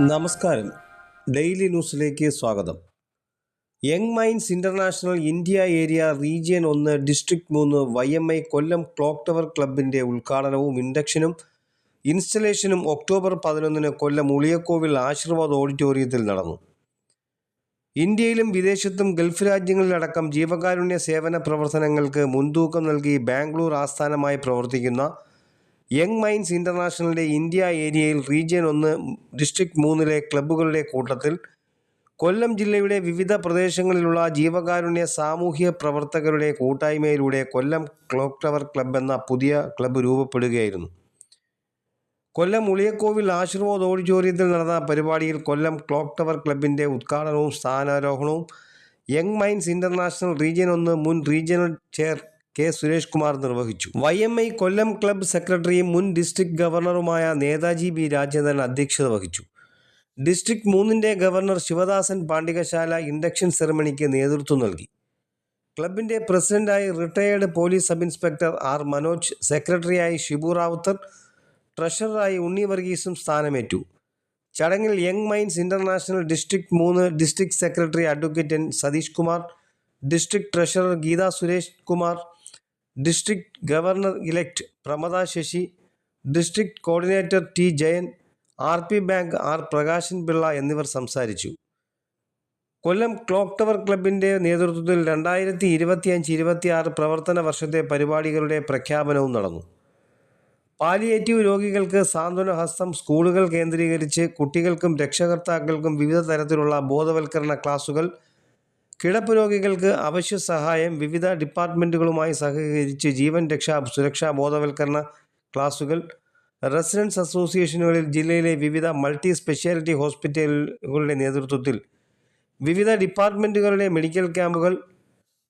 നമസ്കാരം. ഡെയിലി ന്യൂസിലേക്ക് സ്വാഗതം. Young men's international India area region ഒന്ന് ഡിസ്ട്രിക്ട് മൂന്ന് Y M I Kollam clock tower ക്ലബിന്റെ ഉദ്ഘാടനവും ഇൻഡക്ഷനും ഇൻസ്റ്റലേഷനും ഒക്ടോബർ പതിനൊന്നിന് കൊല്ലം ഉളിയക്കോവിൽ ആശീർവാദ് ഓഡിറ്റോറിയത്തിൽ നടന്നു. ഇന്ത്യയിലും വിദേശത്തും ഗൾഫ് രാജ്യങ്ങളിലടക്കം ജീവകാരുണ്യ സേവന പ്രവർത്തനങ്ങൾക്ക് മുൻതൂക്കം നൽകി ബാംഗ്ലൂർ ആസ്ഥാനമായി പ്രവർത്തിക്കുന്ന യങ് മൈൻസ് ഇന്റർനാഷണലിന്റെ ഇന്ത്യ ഏരിയയിൽ റീജിയൻ ഒന്ന് ഡിസ്ട്രിക്ട് മൂന്നിലെ ക്ലബ്ബുകളുടെ കൂട്ടത്തിൽ കൊല്ലം ജില്ലയുടെ വിവിധ പ്രദേശങ്ങളിലുള്ള ജീവകാരുണ്യ സാമൂഹ്യ പ്രവർത്തകരുടെ കൂട്ടായ്മയിലൂടെ കൊല്ലം ക്ലോക്ക് ടവർ ക്ലബ് എന്ന പുതിയ ക്ലബ്ബ് രൂപപ്പെടുകയായിരുന്നു. കൊല്ലം ഉളിയക്കോവിൽ ആശീർവാദ് ഓഡിറ്റോറിയത്തിൽ നടന്ന പരിപാടിയിൽ കൊല്ലം ക്ലോക്ക് ടവർ ക്ലബിന്റെ ഉദ്ഘാടനവും സ്ഥാനാരോഹണവും യങ് മൈൻസ് ഇന്റർനാഷണൽ റീജിയൻ ഒന്ന് മുൻ regional chair K Suresh Kumar നിർവഹിച്ചു. Y M I Kollam club സെക്രട്ടറിയും മുൻ ഡിസ്ട്രിക്ട് ഗവർണറുമായ നേതാജി ബി രാജേന്ദ്രൻ അധ്യക്ഷത വഹിച്ചു. ഡിസ്ട്രിക്ട് മൂന്നിന്റെ ഗവർണർ ശിവദാസൻ പാണ്ഡികശാല ഇൻഡക്ഷൻ സെറമണിക്ക് നേതൃത്വം നൽകി. ക്ലബിന്റെ പ്രസിഡന്റായി retired police sub inspector R Manoj സെക്രട്ടറിയായി ഷിബു റാവുത്തർ ട്രഷററായി ഉണ്ണി വർഗീസും സ്ഥാനമേറ്റു. ചടങ്ങിൽ യങ് മൈൻസ് ഇന്റർനാഷണൽ ഡിസ്ട്രിക്ട് മൂന്ന് district secretary advocate N Satheesh Kumar district treasurer Geetha Suresh Kumar district governor elect Pramada Sasi district coordinator T Jayan R P bank R Prakashan Pillai എന്നിവർ സംസാരിച്ചു. കൊല്ലം clock tower ക്ലബിന്റെ നേതൃത്വത്തിൽ രണ്ടായിരത്തി ഇരുപത്തിയഞ്ച് ഇരുപത്തിയാറ് പ്രവർത്തന വർഷത്തെ പരിപാടികളുടെ പ്രഖ്യാപനവും നടന്നു. പാലിയേറ്റീവ് രോഗികൾക്ക് സാന്ത്വന ഹസ്തം സ്കൂളുകൾ കേന്ദ്രീകരിച്ച് കുട്ടികൾക്കും രക്ഷകർത്താക്കൾക്കും വിവിധ തരത്തിലുള്ള ബോധവൽക്കരണ ക്ലാസുകൾ കിടപ്പ് രോഗികൾക്ക് അവശ്യ സഹായം വിവിധ ഡിപ്പാർട്ട്മെന്റുകളുമായി സഹകരിച്ച് ജീവൻ രക്ഷാ സുരക്ഷാ ബോധവൽക്കരണ ക്ലാസുകൾ റെസിഡൻസ് അസോസിയേഷനുകളിൽ ജില്ലയിലെ വിവിധ മൾട്ടി സ്പെഷ്യാലിറ്റി ഹോസ്പിറ്റലുകളുടെ നേതൃത്വത്തിൽ വിവിധ ഡിപ്പാർട്ട്മെന്റുകളുടെ മെഡിക്കൽ ക്യാമ്പുകൾ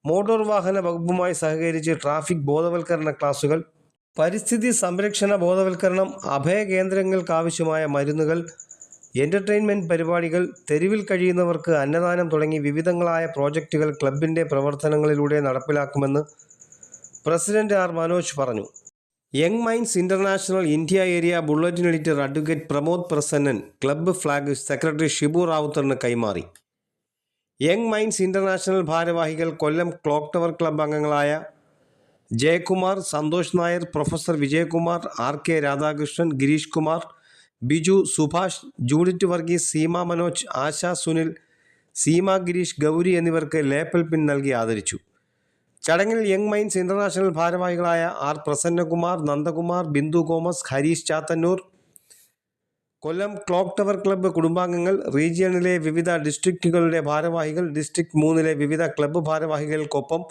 മോട്ടോർ വാഹന വകുപ്പുമായി സഹകരിച്ച് ട്രാഫിക് ബോധവൽക്കരണ ക്ലാസുകൾ പരിസ്ഥിതി സംരക്ഷണ ബോധവൽക്കരണം അഭയ കേന്ദ്രങ്ങൾക്കാവശ്യമായ മരുന്നുകൾ എന്റർടൈൻമെന്റ് പരിപാടികൾ തെരുവിൽ കഴിയുന്നവർക്ക് അന്നദാനം തുടങ്ങി വിവിധങ്ങളായ പ്രോജക്റ്റുകൾ ക്ലബിന്റെ പ്രവർത്തനങ്ങളിലൂടെ നടപ്പിലാക്കുമെന്ന് പ്രസിഡന്റ് ആർ മനോജ് പറഞ്ഞു. Young men's international India area bulletin editor advocate Pramod Prasannan club flag secretary Shibu റാവുത്തറിന് കൈമാറി. യങ് മൈൻസ് ഇന്റർനാഷണൽ ഭാരവാഹികൾ കൊല്ലം ക്ലോക്ക് ടവർ ക്ലബ്ബ് അംഗങ്ങളായ Jayakumar Santhosh Nair professor Vijayakumar R K Radhakrishnan Girish Kumar Biju Subhash Judith Varghese Seema Manoj Asha Sunil Seema Girish Gowri എന്നിവർക്ക് lapel pin നൽകി ആദരിച്ചു. ചടങ്ങിൽ young mines international ഭാരവാഹികളായ R Prasannakumar Nandakumar Bindu Komas Harish Chathannoor Kollam clock tower club കുടുംബാംഗങ്ങൾ റീജിയണിലെ വിവിധ ഡിസ്ട്രിക്റ്റുകളുടെ ഭാരവാഹികൾ district മൂന്നിലെ വിവിധ ക്ലബ്ബ് ഭാരവാഹികൾക്കൊപ്പം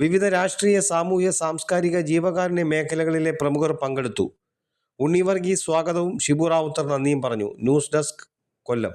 വിവിധ രാഷ്ട്രീയ സാമൂഹ്യ സാംസ്കാരിക ജീവകാരുണ്യ മേഖലകളിലെ പ്രമുഖർ പങ്കെടുത്തു. ഉണ്ണി വർഗീസ് സ്വാഗതവും ഷിബു റാവുത്തർ നന്ദിയും പറഞ്ഞു. News desk Kollam.